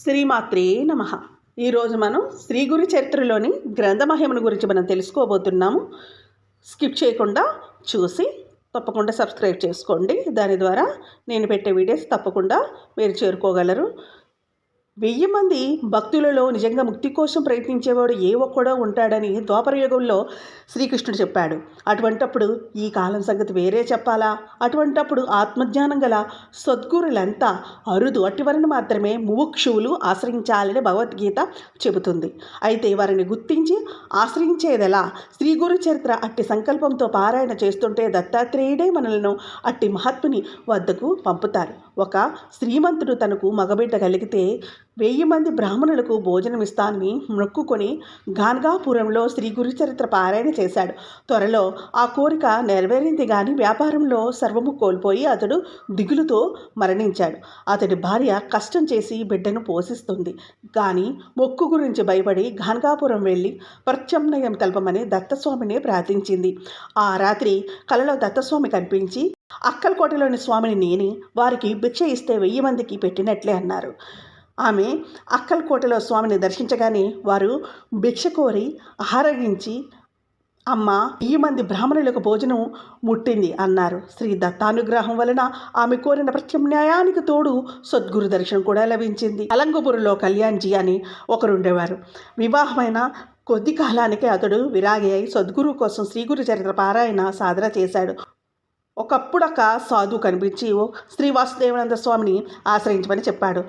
శ్రీమాత్రే నమ. ఈరోజు మనం శ్రీ గురు చరిత్రలోని గ్రంథమహిమను గురించి మనం తెలుసుకోబోతున్నాము. స్కిప్ చేయకుండా చూసి తప్పకుండా సబ్స్క్రైబ్ చేసుకోండి. దాని ద్వారా నేను పెట్టే వీడియోస్ తప్పకుండా మీరు చేరుకోగలరు. వెయ్యి మంది భక్తులలో నిజంగా ముక్తి కోసం ప్రయత్నించేవాడు ఏ ఒక్కడో ఉంటాడని ద్వాపరయుగంలో శ్రీకృష్ణుడు చెప్పాడు. అటువంటప్పుడు ఈ కాలం సంగతి వేరే చెప్పాలా? అటువంటప్పుడు ఆత్మజ్ఞానం గల సద్గురులంతా అరుదు అటివరిని మాత్రమే ముముక్షువులు ఆశ్రయించాలని భగవద్గీత చెబుతుంది. అయితే వారిని గుర్తించి ఆశ్రయించేదెలా? శ్రీ గురు చరిత్ర అట్టి సంకల్పంతో పారాయణ చేస్తుంటే దత్తాత్రేయుడే మనలను అట్టి మహాత్ముని వద్దకు పంపుతారు. ఒక శ్రీమంతుడు తనకు మగబిడ్డ కలిగితే వెయ్యి మంది బ్రాహ్మణులకు భోజనమిస్తానని మొక్కుకొని గాన్గాపురంలో శ్రీ గురుచరిత్ర పారాయణ చేశాడు. త్వరలో ఆ కోరిక నెరవేరింది కానీ వ్యాపారంలో సర్వము కోల్పోయి అతడు దిగులుతో మరణించాడు. అతడి భార్య కష్టం చేసి బిడ్డను పోషిస్తుంది. కానీ మొక్కు గురించి భయపడి గాన్గాపురం వెళ్ళి ప్రత్యామ్నాయం తెలపమని దత్తస్వామిని ప్రార్థించింది. ఆ రాత్రి కలలో దత్తస్వామి కనిపించి అక్కలకోటలోని స్వామిని నేని వారికి భిక్ష ఇస్తే వెయ్యి మందికి పెట్టినట్లే అన్నారు. ఆమె అక్కలకోటలో స్వామిని దర్శించగానే వారు భిక్ష కోరి ఆరగించి అమ్మ ఈ మంది బ్రాహ్మణులకు భోజనం ముట్టింది అన్నారు. శ్రీ దత్తానుగ్రహం వలన ఆమె కోరిన ప్రత్యామ్నాయానికి తోడు సద్గురు దర్శనం కూడా లభించింది. అలంగపురంలో కళ్యాణ్జీ అని ఒకరుండేవారు వివాహమైన కొద్ది కాలానికే అతడు విరాగి అయి సద్గురు కోసం శ్రీగురు చరిత్ర పారాయణ సాధన చేశాడు. ఒకప్పుడొక సాధువు కనిపించి ఓ శ్రీ వాసుదేవానంద స్వామిని ఆశ్రయించమని చెప్పాడు.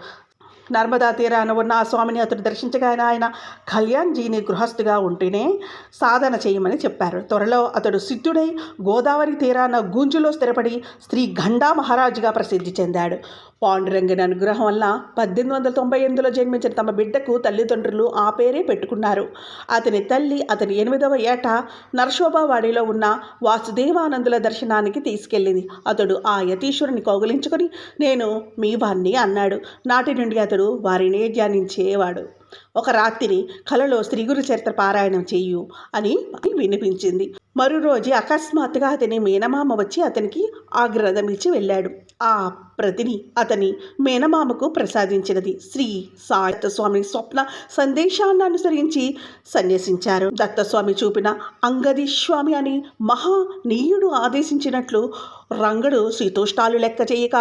నర్మదా తీరాన ఉన్న ఆ స్వామిని అతడు దర్శించగానే ఆయన కళ్యాణ్జీని గృహస్థుగా ఉంటేనే సాధన చేయమని చెప్పారు. త్వరలో అతడు సిద్ధుడై గోదావరి తీరాన గుంజులో స్థిరపడి శ్రీ గండా మహారాజుగా ప్రసిద్ధి చెందాడు. పాండురంగని అనుగ్రహం వల్ల పద్దెనిమిది వందల తొంభై ఎనిమిదిలో జన్మించిన తమ బిడ్డకు తల్లిదండ్రులు ఆ పేరే పెట్టుకున్నారు. అతని తల్లి అతని ఎనిమిదవ ఏట నరశోభావాడిలో ఉన్న వాసుదేవానందుల దర్శనానికి తీసుకెళ్ళింది. అతడు ఆ యతీశ్వరుని కౌగులించుకొని నేను మీ వాణ్ణి అన్నాడు. నాటి నుండి అతడు వారినే ధ్యానించేవాడు ఒక రాత్రి కలలో శ్రీగురు చరిత్ర పారాయణం చేయు అని వినిపించింది. మరో రోజు అకస్మాత్తుగా అతని మేనమామ వచ్చి అతనికి ఆ గ్రంథం ఇచ్చి వెళ్ళాడు. ఆ ప్రతిని అతని మేనమామకు ప్రసాదించినది. శ్రీ సాయత్స్వామి స్వప్న సందేశాన్ని అనుసరించి సన్యసించారు. దత్తస్వామి చూపిన అంగదీస్వామి అని మహానీయుడు ఆదేశించినట్లు రంగడు శీతోష్టాలు లెక్క చేయక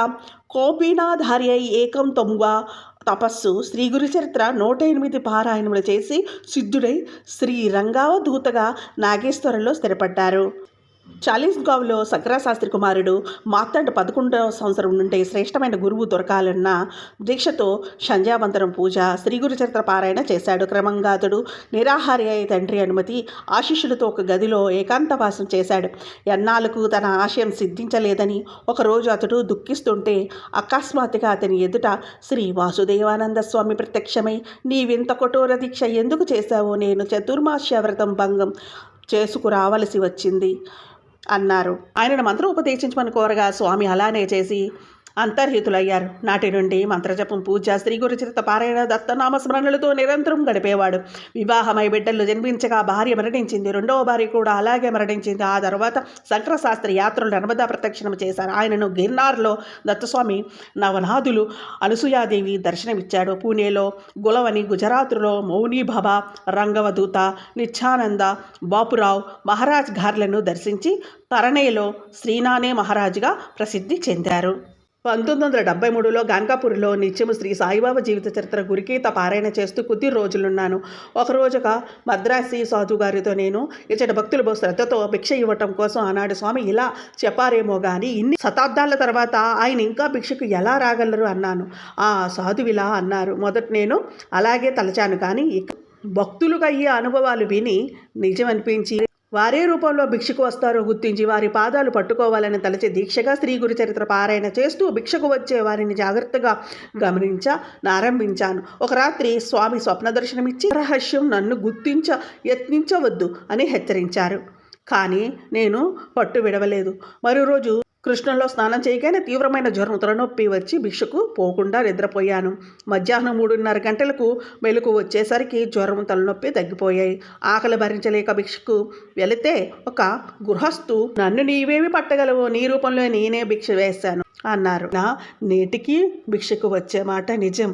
కోపీనాధారి అయి ఏకం తొంగ తపస్సు శ్రీ గురు చరిత్ర నూట ఎనిమిది పారాయణములు చేసి సిద్ధుడై శ్రీ రంగావధూతగా నాగేశ్వరంలో స్థిరపడ్డారు. చాలీస్గావ్లో శాస్త్రి కుమారుడు మార్తాండ పదకొండవ సంవత్సరం నుండి శ్రేష్టమైన గురువు దొరకాలన్న దీక్షతో సంధ్యావంతరం పూజ శ్రీ గురు పారాయణ చేశాడు. క్రమంగా అతడు నిరాహారి అయి తండ్రి అనుమతి ఆశిష్యులతో ఒక గదిలో ఏకాంతవాసం చేశాడు. ఎన్నాళ్ళకు తన ఆశయం సిద్ధించలేదని ఒకరోజు అతడు దుఃఖిస్తుంటే అకస్మాత్తుగా అతని ఎదుట శ్రీ వాసుదేవానంద స్వామి ప్రత్యక్షమై నీవింత కఠోర దీక్ష ఎందుకు చేశావో నేను చతుర్మాస్య వ్రతం భంగం చేసుకురావలసి వచ్చింది. అన్నారు. ఆయనను మంత్రం ఉపదేశించమని కోరగా స్వామి అలానే చేసి అంతర్హితులయ్యారు. నాటి నుండి మంత్రజపం పూజ శ్రీ గురుచరిత పారాయణ దత్తనామ స్మరణలతో నిరంతరం గడిపేవాడు. వివాహమై బిడ్డలు జన్మించగా భార్య మరణించింది. రెండవ భార్య కూడా అలాగే మరణించింది. ఆ తర్వాత శంకరశాస్త్రి యాత్రలు నర్మదా ప్రదక్షిణం చేశారు. ఆయనను గిర్నార్లో దత్తస్వామి నవనాథులు అనసూయాదేవి దర్శనమిచ్చాడు. పూణేలో గులవని గుజరాత్లో మౌని బాబా రంగవదూత నిత్యానంద బాపురావు మహారాజ్ గార్లను దర్శించి తరణేలో శ్రీనానే మహారాజుగా ప్రసిద్ధి చెందారు. పంతొమ్మిది వందల డెబ్బై మూడులో గంగాపూర్లో నిత్యము శ్రీ సాయిబాబా జీవిత చరిత్ర గురికీత పారాయణ చేస్తూ కొద్ది రోజులున్నాను. ఒకరోజుగా మద్రాసి సాధు గారితో నేను ఇచ్చటి భక్తులు శ్రద్ధతో భిక్ష ఇవ్వటం కోసం ఆనాడు స్వామి ఇలా చెప్పారేమో కానీ ఇన్ని శతాబ్దాల తర్వాత ఆయన ఇంకా భిక్షకు ఎలా రాగలరు అన్నాను. ఆ సాధువిలా ఇలా అన్నారు. మొదట నేను అలాగే తలచాను కానీ ఇక భక్తులుగా అయ్యే అనుభవాలు విని నిజం అనిపించి వారే రూపంలో భిక్షకు వస్తారో గుర్తించి వారి పాదాలు పట్టుకోవాలని తలచి దీక్షగా స్త్రీ గురు చరిత్ర పారాయణ చేస్తూ భిక్షకు వచ్చే వారిని జాగ్రత్తగా గమనించ ఆరంభించాను. ఒక రాత్రి స్వామి స్వప్న దర్శనమిచ్చి రహస్యం నన్ను గుర్తించ యత్నించవద్దు అని హెచ్చరించారు. కానీ నేను పట్టు విడవలేదు. మరో రోజు కృష్ణంలో స్నానం చేయగానే తీవ్రమైన జ్వరం తలనొప్పి వచ్చి భిక్షకు పోకుండా నిద్రపోయాను. మధ్యాహ్నం మూడున్నర గంటలకు మెలకు వచ్చేసరికి జ్వరం తలనొప్పి తగ్గిపోయాయి. ఆకలి భరించలేక భిక్షకు వెళితే ఒక గృహస్థు నన్ను నీవేమి పట్టగలవు నీ రూపంలో నేనే భిక్ష వేశాను అన్నారు. నా నేటికి భిక్షకు వచ్చే మాట నిజం.